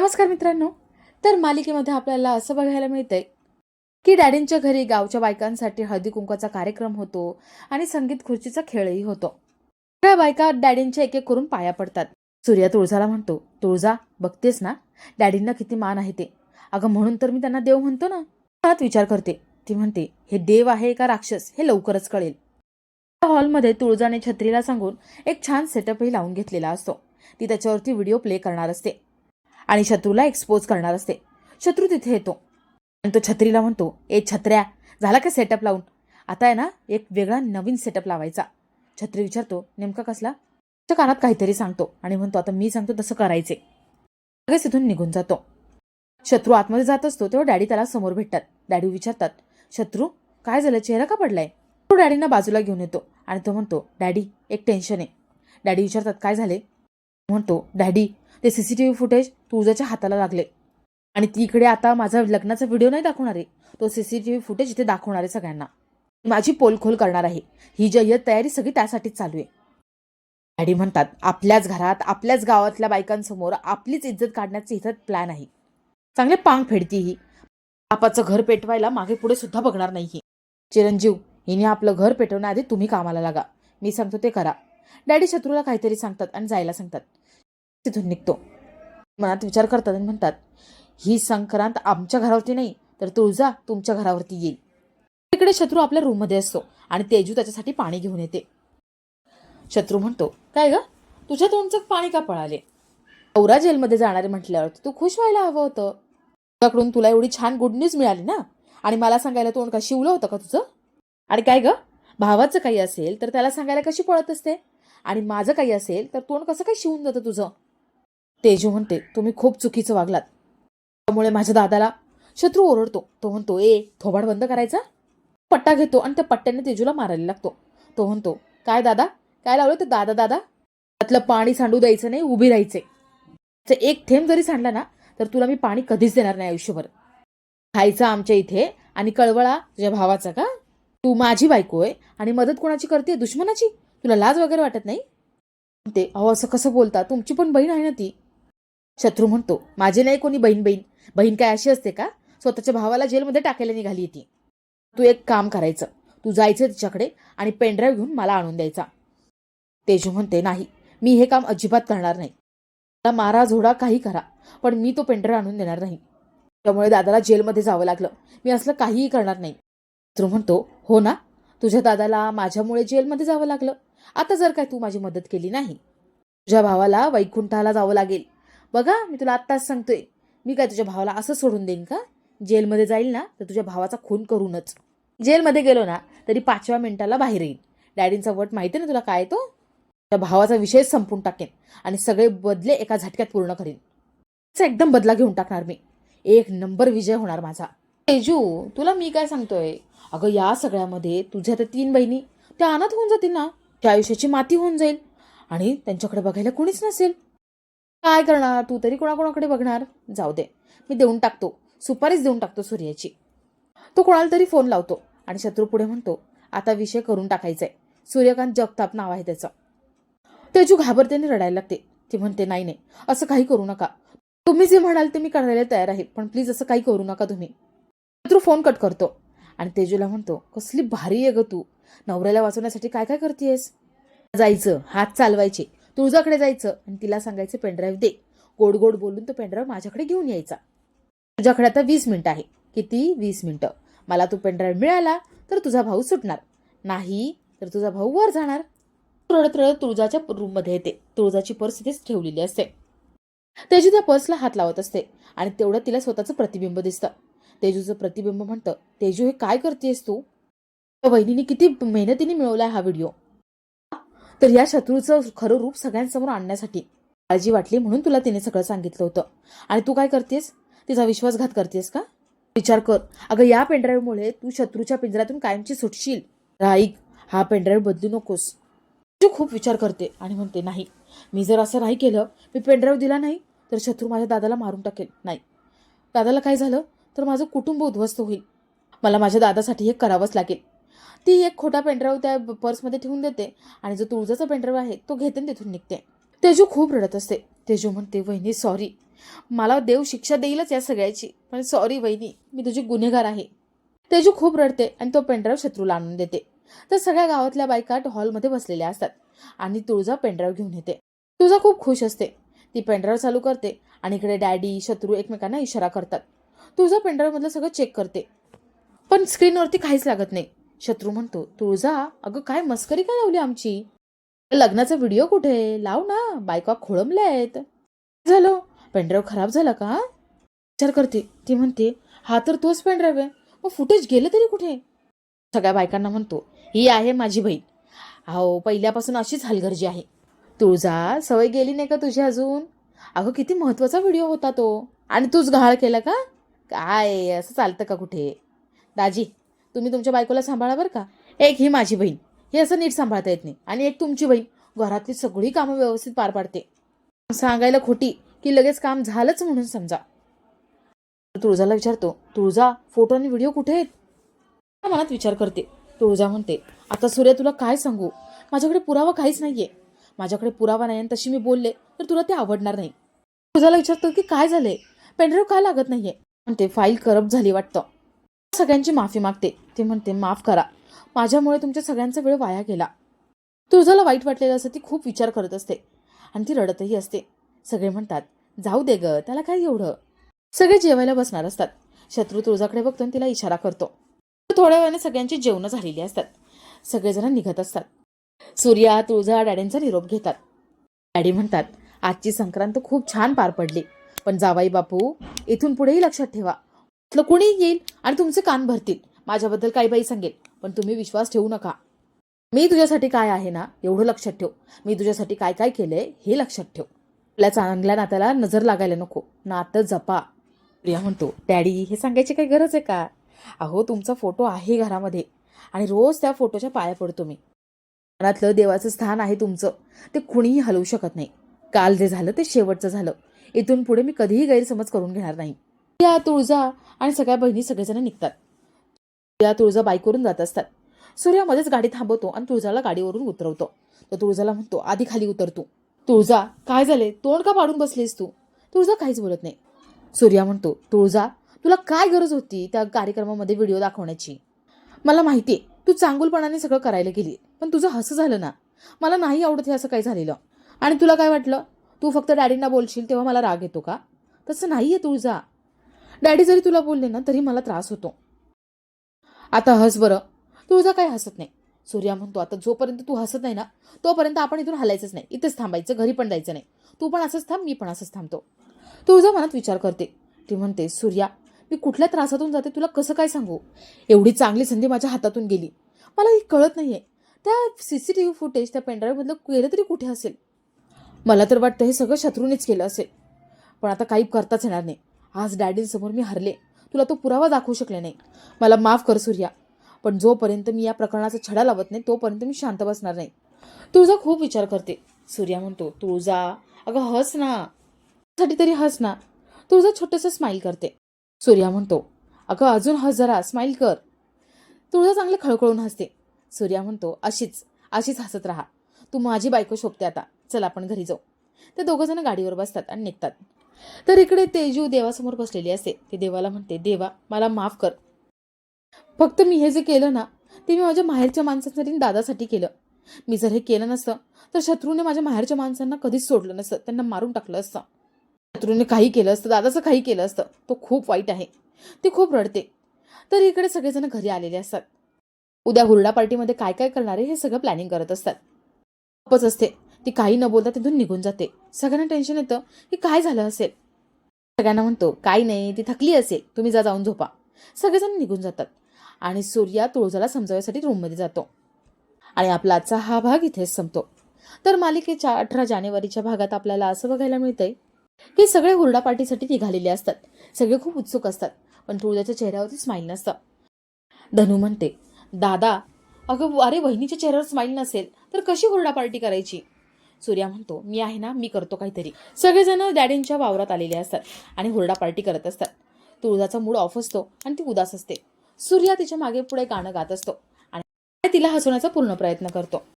नमस्कार मित्रांनो. तर मालिकेमध्ये आपल्याला असं बघायला मिळतंय की डॅडींच्या घरी गावच्या बायकांसाठी हळदी कुंकाचा कार्यक्रम होतो आणि संगीत खुर्चीचा खेळही होतो. सगळ्या बायका डॅडींच्या एक एक करून पाया पडतात. सूर्या तुळजाला म्हणतो तुळजा बघतेस ना? डॅडींना किती मान आहे ते. अगं म्हणून तर मी त्यांना देव म्हणतो ना. मनात विचार करते. ती म्हणते हे देव आहे का राक्षस? हे लवकरच कळेल. त्या हॉलमध्ये तुळजाने छत्रीला सांगून एक छान सेटअपही लावून घेतलेला असतो. ती त्याच्यावरती व्हिडिओ प्ले करणार असते. आणि शत्रूला एक्सपोज करणार असते. शत्रू तिथे येतो. आणि तो छत्रीला म्हणतो ए छत्र्या झाला का सेटअप लावून? आता आहे ना एक वेगळा नवीन सेटअप लावायचा. छत्री विचारतो नेमका कसला? त्याच्या कानात काहीतरी सांगतो. आणि म्हणतो आता मी सांगतो तसं करायचे. लगेच तिथून निघून जातो. शत्रू आतमध्ये जात असतो तेव्हा डॅडी त्याला समोर भेटतात. डॅडी विचारतात शत्रू काय झालं? चेहरा का पडलाय? तो डॅडींना बाजूला घेऊन येतो आणि तो म्हणतो डॅडी एक टेन्शन आहे. डॅडी विचारतात काय झाले? म्हणतो डॅडी ते सीसीटीव्ही फुटेज तुळजाच्या हाताला लागले. आणि ती इकडे आता माझा लग्नाचा व्हिडिओ नाही दाखवणार आहे. तो सीसीटीव्ही फुटेज इथे दाखवणार आहे सगळ्यांना. माझी पोलखोल करणार आहे. ही जय्यत तयारी सगळी त्यासाठीच चालू आहे. डॅडी म्हणतात आपल्याच घरात आपल्याच गावातल्या बायकांसमोर आपलीच इज्जत काढण्याचे इथं प्लॅन आहे. चांगले पांग फेडती ही. बापाचं घर पेटवायला मागे पुढे सुद्धा बघणार नाही ही. चिरंजीव हिने आपलं घर पेटवण्याआधी तुम्ही कामाला लागा. मी सांगतो ते करा. डॅडी शत्रूला काहीतरी सांगतात आणि जायला सांगतात. तिथून निघतो. मनात विचार करतात आणि म्हणतात ही संक्रांत आमच्या घरावरती नाही तर तुळजा तुमच्या घरावरती येईल. तिकडे शत्रू आपल्या रूममध्ये असतो आणि तेजू त्याच्यासाठी पाणी घेऊन येते. शत्रू म्हणतो काय ग? तुझ्या तोंडचं पाणी का पळाले? औरा जेलमध्ये जाणारे म्हटल्यावर तू खुश व्हायला हवं होतं. तुझ्याकडून तुला एवढी छान गुड न्यूज मिळाली ना? आणि मला सांगायला तोंड का शिवलं होतं का तुझं? आणि काय ग? भावाचं काही असेल तर त्याला सांगायला कशी पळत असते? आणि माझं काही असेल तर तोंड कसं काय शिवून जातं तुझं? तेजू म्हणते तुम्ही खूप चुकीचं वागलात. त्यामुळे माझ्या दादाला शत्रू ओरडतो. तो म्हणतो ए थोबाड बंद करायचा? पट्टा घेतो आणि त्या पट्ट्याने तेजूला मारायला लागतो. तो म्हणतो काय दादा? काय लावलं ते दादा दादा? त्यातलं पाणी सांडू द्यायचं नाही उभी राहायचे एक थेंब जरी सांडला ना तर तुला मी पाणी कधीच देणार नाही आयुष्यभर. खायचं आमच्या इथे आणि कळवळा तुझ्या भावाचा का? तू माझी बायको आहे आणि मदत कोणाची करते दुश्मनाची? तुला लाज वगैरे वाटत नाही? ते अहो असं कसं बोलता? तुमची पण बहीण आहे ना ती. शत्रू म्हणतो. माझी नाही कोणी बहीण बहीण. बहीण काय अशी असते का? स्वतःच्या भावाला जेलमध्ये टाकायला निघाली ती तू एक काम करायचं. तू जायचं तिच्याकडे आणि पेनड्राईव्ह घेऊन मला आणून द्यायचा. तेजू म्हणते नाही मी हे काम अजिबात करणार नाही. मला मारा झोडा काही करा पण मी तो पेनड्राईव्ह आणून देणार नाही. त्यामुळे दादाला जेलमध्ये जावं लागलं. मी असलं काहीही करणार नाही. शत्रू म्हणतो हो ना तुझ्या दादाला माझ्यामुळे जेलमध्ये जावं लागलं. आता जर काय तू माझी मदत केली नाही तुझ्या भावाला वैकुंठाला जावं लागेल. बघा मी तुला आत्ताच सांगतोय. मी काय तुझ्या भावाला असं सोडून देईन का? जेलमध्ये जाईल ना तर तुझ्या भावाचा खून करूनच. जेलमध्ये गेलो ना तरी पाचव्या मिनिटाला बाहेर येईल डॅडींचा वट माहिती ना तुला काय तो? त्या भावाचा विषय संपून टाकेन आणि सगळे बदले एका झटक्यात पूर्ण करीन. एकदम बदला घेऊन टाकणार मी. एक नंबर विजय होणार माझा. तेजू तुला मी काय सांगतोय? अगं या सगळ्यामध्ये तुझ्या त्या तीन बहिणी त्या अनाथ होऊन जातील ना. त्या आयुष्याची माती होऊन जाईल. आणि त्यांच्याकडे बघायला कोणीच नसेल. काय करणार? तू तरी कोणाकोणाकडे बघणार? जाऊ दे. मी देऊन टाकतो. सुपारीच देऊन टाकतो सूर्याची. तो कोणाला तरी फोन लावतो आणि शत्रू पुढे म्हणतो आता विषय करून टाकायचा आहे सूर्यकांत जगताप नाव आहे त्याचं. तेजू घाबरतेने रडायला लागते. ती म्हणते नाही नाही. असं काही करू नका. तुम्ही जे म्हणाल ते मी करायला तयार आहे पण प्लीज असं काही करू नका तुम्ही. शत्रू फोन कट करतो आणि तेजूला म्हणतो कसली भारी आहे ग तू. नवऱ्याला वाचवण्यासाठी काय काय करतेयस? जायचं. हात चालवायचे. तुळजाकडे जायचं आणि तिला सांगायचं पेनड्राईव्ह दे. गोड गोड बोलून तो पेनड्राईव्ह माझ्याकडे घेऊन यायचा. तुझ्याकडे आता वीस मिनिटं आहे किती? वीस मिनिटं. मला तो पेनड्राईव्ह मिळाला तर तुझा भाऊ सुटणार. नाही तर तुझा भाऊ वर जाणार. रडत रडत तुळजाच्या रूममध्ये येते. तुळजाची पर्स तिथेच ठेवलेली असते. तेजू त्या पर्सला हात लावत असते आणि तेवढं तिला स्वतःचं प्रतिबिंब दिसतं. तेजूचं प्रतिबिंब म्हणतं तेजू हे काय करतेस तू? त्या किती मेहनतीने मिळवला हा व्हिडिओ. तर या शत्रूचं खरं रूप सगळ्यांसमोर आणण्यासाठी काळजी वाटली म्हणून तुला तिने सगळं सांगितलं होतं. आणि तू काय करतेस? तिचा विश्वासघात करतेस का? विचार कर. अगं या पेनड्राईव्हमुळे तू शत्रूच्या पिंजऱ्यातून कायमची सुटशील. राईक हा पेनड्राईव्ह बदलू नकोस. तू खूप विचार करते आणि म्हणते नाही. मी जर असं नाही केलं मी पेनड्राईव्ह दिला नाही तर शत्रू माझ्या दादाला मारून टाकेल. नाही. दादाला काय झालं? तर माझं कुटुंब उद्ध्वस्त होईल. मला माझ्या दादासाठी हे करावंच लागेल. ती एक खोटा पेनड्राईव्ह त्या पर्समध्ये ठेवून देते आणि जो तुळजाचा पेनड्राईव्ह आहे तो घेते तिथून निघते. तेजू खूप रडत असते. तेजू म्हणते वहिनी सॉरी मला देव शिक्षा देईलच या सगळ्याची पण सॉरी वहिनी मी तुझी गुन्हेगार आहे. तेजू खूप रडते आणि तो पेनड्राईव्ह शत्रूला आणून देते. तर सगळ्या गावातल्या बायका हॉलमध्ये बसलेल्या असतात आणि तुळजा पेनड्राईव्ह घेऊन येते. तुळजा खूप खुश असते. ती पेनड्राईव्ह चालू करते आणि इकडे डॅडी शत्रू एकमेकांना इशारा करतात. तुळजा पेनड्राईव्ह मधलं सगळं चेक करते. पण स्क्रीनवरती काहीच लागत नाही. शत्रू म्हणतो तुळजा अगं काय मस्करी काय लावली आमची? लग्नाचा व्हिडिओ कुठे? लाव ना बायका खोळंबल्या आहेत झालं? पेनड्राईव्ह खराब झाला का? विचार करते. ती म्हणते हा तर तोच पेनड्राईव्ह आहे. मग फुटेज गेलं तरी कुठे? सगळ्या बायकांना म्हणतो ही आहे माझी बहीण. अहो पहिल्यापासून अशीच हलगर्जी आहे. तुळजा सवय गेली नाही का तुझी अजून? अगं किती महत्त्वाचा व्हिडिओ होता तो. आणि तूच घाळ केला का? काय असं चालतं का कुठे? दाजी तुम्ही तुमच्या बायकोला सांभाळा बरं का? एक ही माझी बहीण. हे असं नीट सांभाळता येत नाही. आणि एक तुमची बहीण. घरातली सगळी कामं व्यवस्थित पार पाडते. सांगायला खोटी की लगेच काम झालंच म्हणून समजा. तुळजाला विचारतो तुळजा फोटो आणि व्हिडिओ कुठे आहेत? मनात विचार करते. तुळजा म्हणते आता सूर्य तुला काय सांगू? माझ्याकडे पुरावा काहीच नाहीये. माझ्याकडे पुरावा नाही आणि तशी मी बोलले तर तुला ते आवडणार नाही. तुझ्याला विचारतो की काय झालंय? पेनड्राईव्ह काय लागत नाहीये? म्हणते फाईल करप्ट झाली वाटतं. सगळ्यांची माफी मागते. ते म्हणते माफ करा. माझ्यामुळे तुमच्या सगळ्यांचा वेळ वाया गेला. तुळजाला वाईट वाटलेलं असं ती खूप विचार करत असते. आणि ती रडतही असते. सगळे म्हणतात जाऊ दे ग त्याला काय एवढं? सगळे जेवायला बसणार असतात. शत्रू तुळजाकडे बघतो आणि तिला इशारा करतो. थोड्या वेळाने सगळ्यांची जेवणं झालेली असतात. सगळेजण निघत असतात. सूर्या तुळजा डॅडींचा निरोप घेतात. डॅडी म्हणतात आजची संक्रांत खूप छान पार पडली. पण जावाई बापू इथून पुढेही लक्षात ठेवा. म्हटलं कुणीही येईल आणि तुमचे कान भरतील. माझ्याबद्दल काही बाई सांगेल पण तुम्ही विश्वास ठेवू नका. मी तुझ्यासाठी काय आहे ना एवढं लक्षात ठेव. मी तुझ्यासाठी काय काय केलंय हे लक्षात ठेव. आपल्या चांगल्या नात्याला नजर लागायला नको. नातं जपा. प्रिया म्हणतो डॅडी हे सांगायची काही गरज आहे का? अहो तुमचा फोटो आहे घरामध्ये आणि रोज त्या फोटोच्या पाया पडतो मी. मनातलं देवाचं स्थान आहे तुमचं. ते कुणीही हलवू शकत नाही. काल जे झालं ते शेवटचं झालं. इथून पुढे मी कधीही गैरसमज करून घेणार नाही. या तुळजा आणि सगळ्या बहिणी सगळेजण निघतात. या तुळजा बाईकवरून जात असतात. सूर्या मध्येच गाडी थांबवतो आणि तुळजाला गाडीवरून उतरवतो. तर तुळजाला म्हणतो आधी खाली उतर तू. तुळजा काय झाले? तोंड का पाडून बसलीस तू? तुळजा काहीच बोलत नाही. सूर्या म्हणतो तुळजा तुला काय गरज होती त्या कार्यक्रमामध्ये व्हिडिओ दाखवण्याची? मला माहिती आहे तू चांगुलपणाने सगळं करायला गेली पण तुझं हसं झालं ना. मला नाही आवडत हे असं काही झालेलं. आणि तुला काय वाटलं? तू फक्त डॅडींना बोलशील तेव्हा मला राग येतो का? तसं नाही आहे तुळजा. डॅडी जरी तुला बोलले ना तरी मला त्रास होतो. आता हस बरं. तुळजा काय हसत नाही? सूर्या म्हणतो आता जोपर्यंत तू हसत नाही ना तोपर्यंत आपण इथून हलायचंच नाही. इथेच थांबायचं घरी पण जायचं नाही. तू पण असंच थांब मी पण असंच थांबतो. तुळजा मनात विचार करते. ती म्हणते सूर्या मी कुठल्या त्रासातून जाते? तुला कसं काय सांगू? एवढी चांगली संधी माझ्या हातातून गेली. मला ही कळत नाही आहे त्या C C T V footage त्या पेनड्राईव्हमधलं गेलं तरी कुठे असेल? मला तर वाटतं हे सगळं शत्रूनेच केलं असेल. पण आता काही करताच येणार नाही. आज डॅडींसमोर मी हरले. तुला तो पुरावा दाखवू शकले नाही. मला माफ कर सूर्या. पण जोपर्यंत मी या प्रकरणाचा छडा लावत नाही तोपर्यंत मी शांत बसणार नाही. तुळजा खूप विचार करते. सूर्या म्हणतो तुळजा अगं हस ना. साठी तरी हस ना. तुळजा छोटंसं स्माईल करते. सूर्या म्हणतो अगं अजून हस जरा स्माईल कर. तुळजा चांगले खळखळून हसते. सूर्या म्हणतो अशीच अशीच हसत राहा. तू माझी बायको शोभते आता. चल आपण घरी जाऊ. ते दोघं जण गाडीवर बसतात आणि निघतात. तर इकडे तेजू देवासमोर बसलेली असते. ते देवाला म्हणते देवा मला माफ कर. फक्त मी हे जे केलं ना ते मी माझ्या माहेरच्या माणसांसाठी दादासाठी केलं. मी जर हे केलं नसतं तर शत्रूने माझ्या माहेरच्या माणसांना कधीच सोडलं नसतं. त्यांना मारून टाकलं असतं. शत्रूने काही केलं असतं दादाचं काही केलं असतं. तो खूप वाईट आहे. ती खूप रडते. तर इकडे सगळेजण घरी आलेले असतात. उद्या हुरडा पार्टीमध्ये काय काय करणारे हे सगळं प्लॅनिंग करत असतात. असते. ती काही न बोलता तिथून निघून जाते. सगळ्यांना टेन्शन येतं की काय झालं असेल? सगळ्यांना म्हणतो काही नाही ती थकली असेल. तुम्ही जा जाऊन झोपा. सगळेजण निघून जातात आणि सूर्या तुळजाला समजावण्यासाठी रूममध्ये जातो. आणि आपला आजचा हा भाग इथेच संपतो. तर मालिकेच्या अठरा जानेवारीच्या भागात आपल्याला असं बघायला मिळतंय की सगळे हुरडा पार्टीसाठी निघालेले असतात. सगळे खूप उत्सुक असतात पण तुळजाच्या चेहऱ्यावरती स्माईल नसतं. धनू म्हणते दादा अगं अरे वहिनीच्या चेहऱ्यावर स्माईल नसेल तर कशी हुरडा पार्टी करायची? सूर्या म्हणतो मी आहे ना मी करतो काहीतरी. सगळेजण डॅडींच्या वावरात आलेले असतात आणि हुरडा पार्टी करत असतात. तुळजाचा मूड ऑफ असतो आणि ती उदास असते. सूर्या तिच्यामागे पुढे गाणं गात असतो आणि तिला हसवण्याचा पूर्ण प्रयत्न करतो.